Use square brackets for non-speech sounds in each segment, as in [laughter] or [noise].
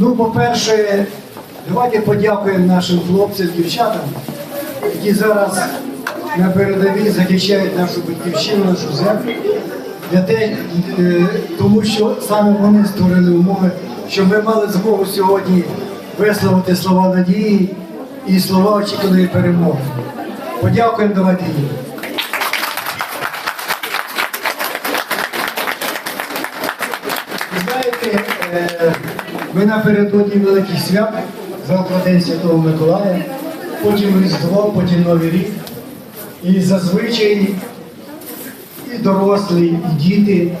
Ну, по-перше, давайте подякуємо нашим хлопцям, дівчатам, які зараз на передовій захищають нашу батьківщину, нашу землю. Для те, е, тому що саме вони створили умови, щоб ми мали змогу сьогодні висловити слова надії і слова очікуваної перемоги. Подякуємо давайте їм. Знаєте, е, ми напередодні великих свят, завтра День Святого Миколая, потім Різдво, потім Новий рік. І зазвичай і дорослі, і діти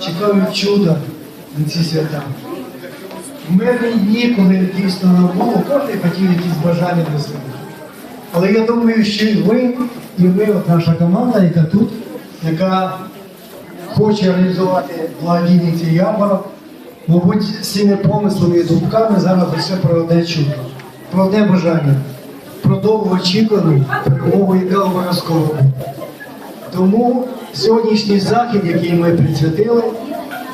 чекають чуда на ці свята. В мирні дні, дійсно не було, кожен хотів якісь бажання для себе. Але я думаю, що і ви, і ви, от наша команда, яка тут, яка хоче реалізувати благодійний цей ярмарок, мабуть, цими помислами і думками зараз все про одне чудо, про одне бажання, про довго очікувану перемогу, яка обов'язково. буде. Тому сьогоднішній захід, який ми присвятили,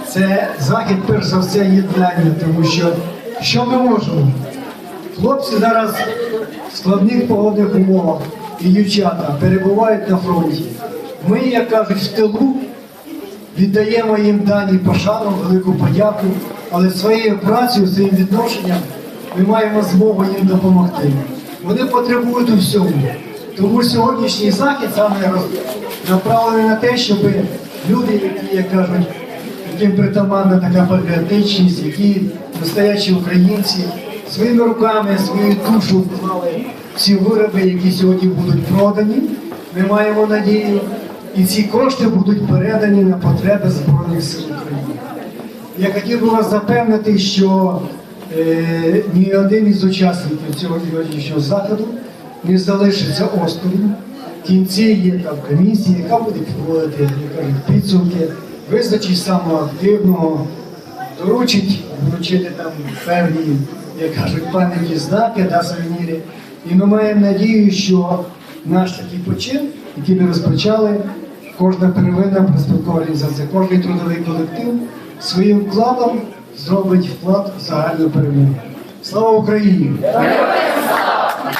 це захід, перш за все, єднання, тому що що ми можемо? Хлопці зараз в складних погодних умовах і дівчата перебувають на фронті. Ми, як кажуть, в тилу віддаємо їм дані пошану, велику подяку, але своєю працею, своїм відношенням ми маємо змогу їм допомогти. Вони потребують у всьому. Тому сьогоднішній захід саме направлений на те, щоб люди, які, як кажуть, яким притаманна така патріотичність, які настоящі українці, своїми руками, свою душу вклали в ці вироби, які сьогодні будуть продані. Ми маємо надію, і ці кошти будуть передані на потреби Збройних сил України. Я хотів би вас запевнити, що е, ні один із учасників цього сьогоднішнього заходу не залишиться осторонь. В кінці є там комісія, яка буде підводити підсумки, визначить самого активного, доручить вручити там певні, як кажуть, пам'ятні знаки та сувеніри. І ми маємо надію, що наш такий почин, який ми розпочали, кожна первинна проспілкова організація, кожний трудовий колектив своїм вкладом зробить вклад в загальну перемогу. Слава Україні!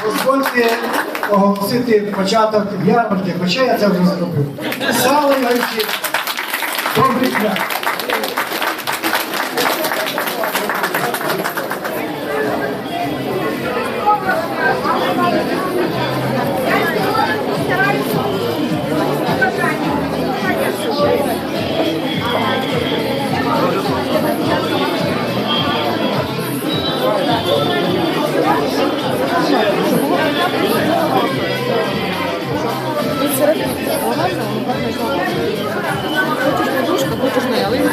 Дозвольте оголосити початок ярмарки, хоча я це вже зробив. Слава Україні! Добрий дня! Хочеш подушку, хочеш на ялинку.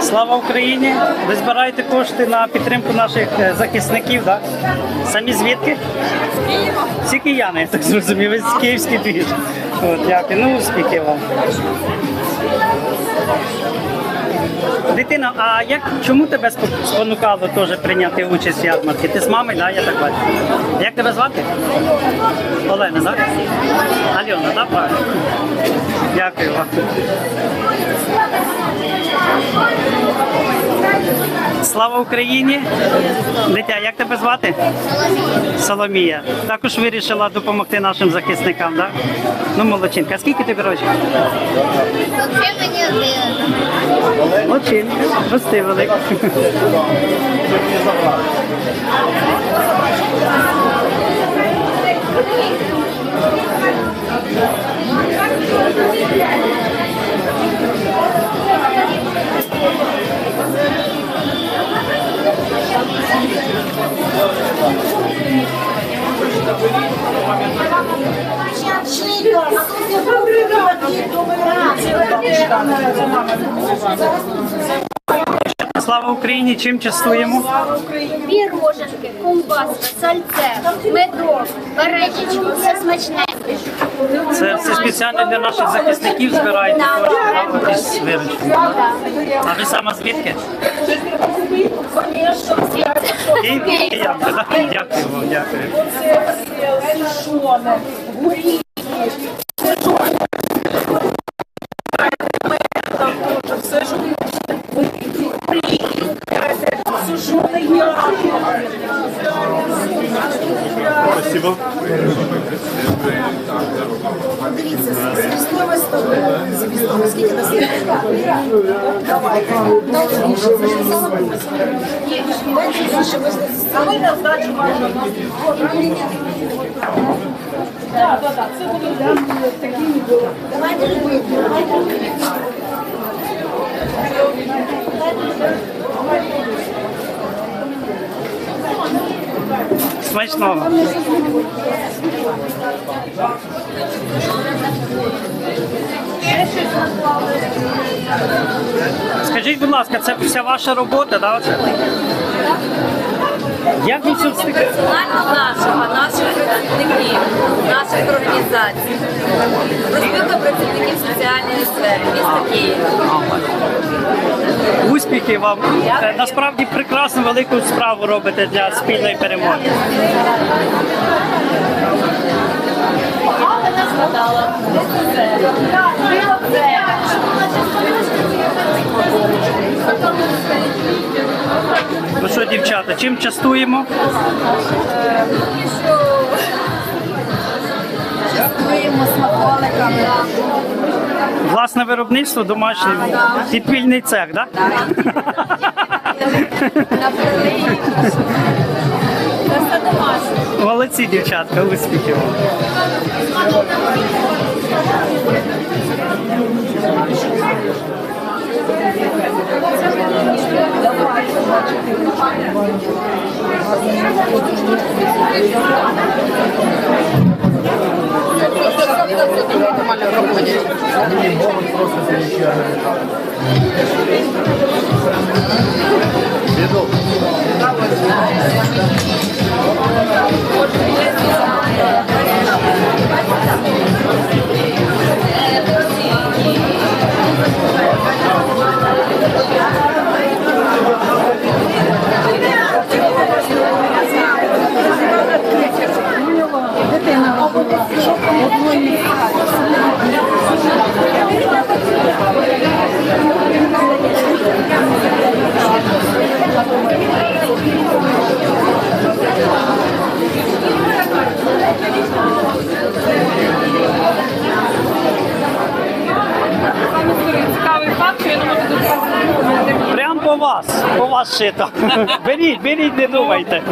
Слава Україні! Ви збираєте кошти на підтримку наших е, захисників, так? Самі звідки? Всі кияни, я так зрозумів, ви з київський. От, дякую. Ну, успіхів вам. Дитина, а як чому тебе спонукало теж прийняти участь в ярмарці? Ти з мамою, да, я так бачу. Як тебе звати? Олена, так? Альона, так, правильно? Дякую вам. Слава Україні! Дитя, як тебе звати? Соломія. Також вирішила допомогти нашим захисникам, так? Ну, молодчинка. А скільки тобі років? Взагалі мені один. Молодчинка. Рости велика. [laughs] Слава Україні! Чим частуємо? Піроженки, ковбаска, сальце, медок, варенички, все смачне. Це все спеціально для наших захисників збираєте кошти із виручки. А ви сама звідки? Київ? Киянка, да? Дякую вам, дякую. Спасибо. Дивіться, звісного столу. Звісного скільки нас є? Давайте. Дайте більше, це ж Дайте більше, ми ж саме на здачу маємо. Так, так, так, це буде такі було. Давайте любити, давайте любити. Давайте любити. Смачного. Скажіть, будь ласка, це вся ваша робота, да? Як ви все встигаєте? Плану нашого, наших працівників, наших організацій. Розбивка працівників соціальної сфери, міста Києва. Успіхів вам. Насправді прекрасну велику справу робите для спільної перемоги. Мама не згадала. Дівчата, чим частуємо? Частуємо смаколиками. Власне виробництво домашнє. Підпільний цех, так? Молодці, дівчатка, успіхів. вам. Цікавий факт, що Прям по вас, по вас шито. [laughs] Беріть, беріть, не думайте.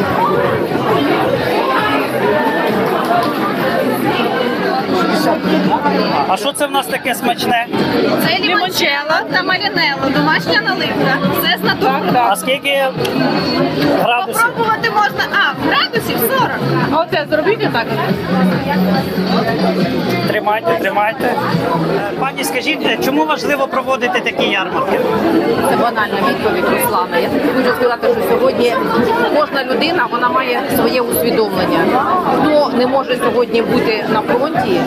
Thank you. А що це в нас таке смачне? Це лімончелло та малінелло, домашня наливка. Все з натуру. А скільки градусів? Попробувати можна, а, градусів 40. А оце зробіть отак. Тримайте, тримайте. Пані, скажіть, чому важливо проводити такі ярмарки? Це банальна відповідь Руслана. Я тільки хочу сказати, що сьогодні кожна людина вона має своє усвідомлення. Хто не може сьогодні бути на фронті,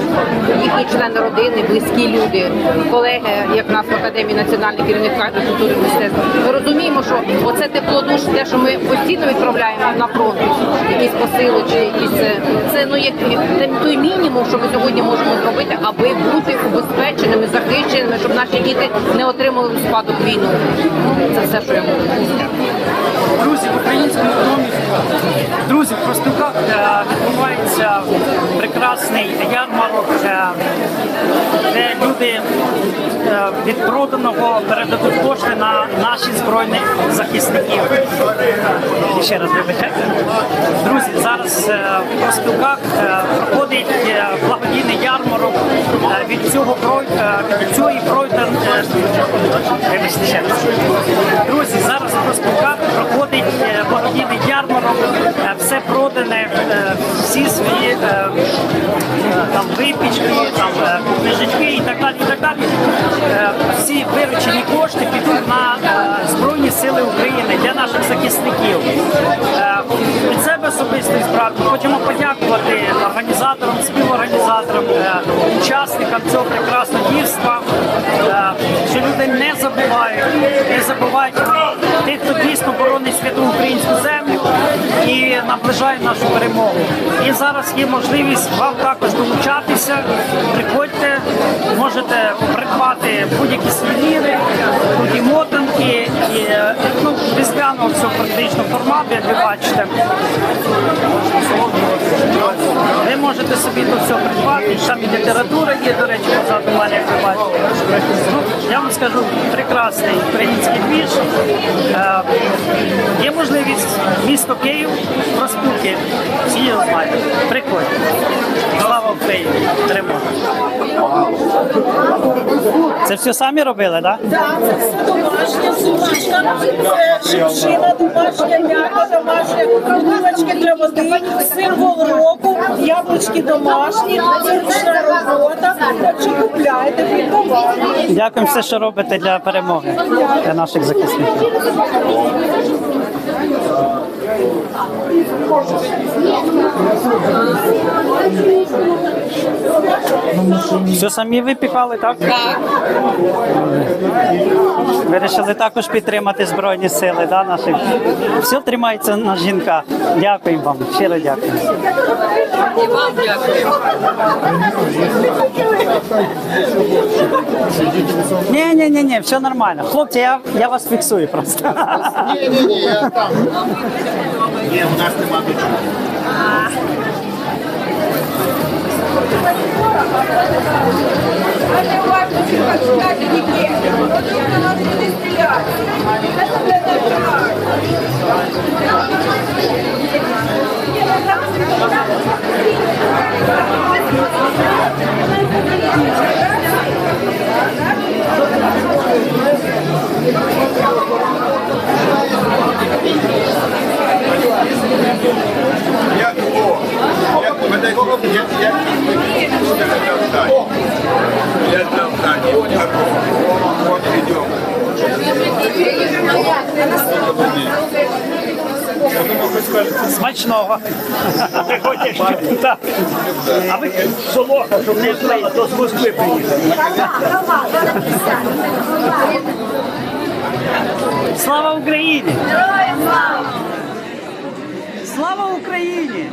їхні члени родини, близькі люди, колеги, як в нас в академії національних керівник культури мистецтва. Ми розуміємо, що оце тепло душ, те, що ми постійно відправляємо на фронт, якісь посили чи якісь е, це ну як той мінімум, що ми сьогодні можемо зробити, аби бути убезпеченими, захищеними, щоб наші діти не отримали у спадок війну. Це все, що я можу. Друзі, в українському домі, друзі, в Простуках е, відбувається прекрасний ярмарок, де люди е, від проданого передадуть кошти на наші збройні захисників. І ще раз вибачайте. Друзі, зараз е, в Простуках е, проходить благодійний ярмарок від цього від цієї пройден. Друзі, зараз в Простуках проходить і так далі. І так далі. Е, Всі виручені кошти підуть на е, Збройні Сили України для наших захисників. Е, Від себе особисто справді хочемо подякувати організаторам, співорганізаторам, учасникам цього прекрасного дійства, що люди не забувають, не забувають тих, хто дійсно боронить святу українську землю і наближає нашу перемогу. І зараз є можливість вам також долучатися. Приходьте, можете придбати будь-які сувеніри, тут і мотанки, і е, ну, різдвяного всього практично формату, як ви бачите. Можете собі тут все придбати. Там і література є, до речі, позаду мене, як ви бачите. Ну, я вам скажу, прекрасний український двіж. Е, Є можливість місто Київ, проспілки, всі його знають. Приходьте. Слава Україні! Тримай. Це все самі робили, так? Так, це все домашня сумочка, це шипшина, домашня м'яка, домашня булочки для води, символ року, яблучки домашні, це робота. Якщо купляєте, придбавайте. Дякуємо все, що робите для перемоги для наших захисників. Все самі випікали, так? Так. Вирішили також підтримати Збройні сили да, наших. Все тримається на жінках. Дякую вам, щиро дякую. Ні, ні, ні, ні, все нормально. Хлопці, я, я вас фіксую просто. Ні, ні, ні, я там. Ні, у нас нема до чого. Thank Я, я, знал Таня. Вот идем. Смачного. Ви Так. А ви солоха, щоб не знала, то з Москви приїхали. Слава Україні! Слава Україні!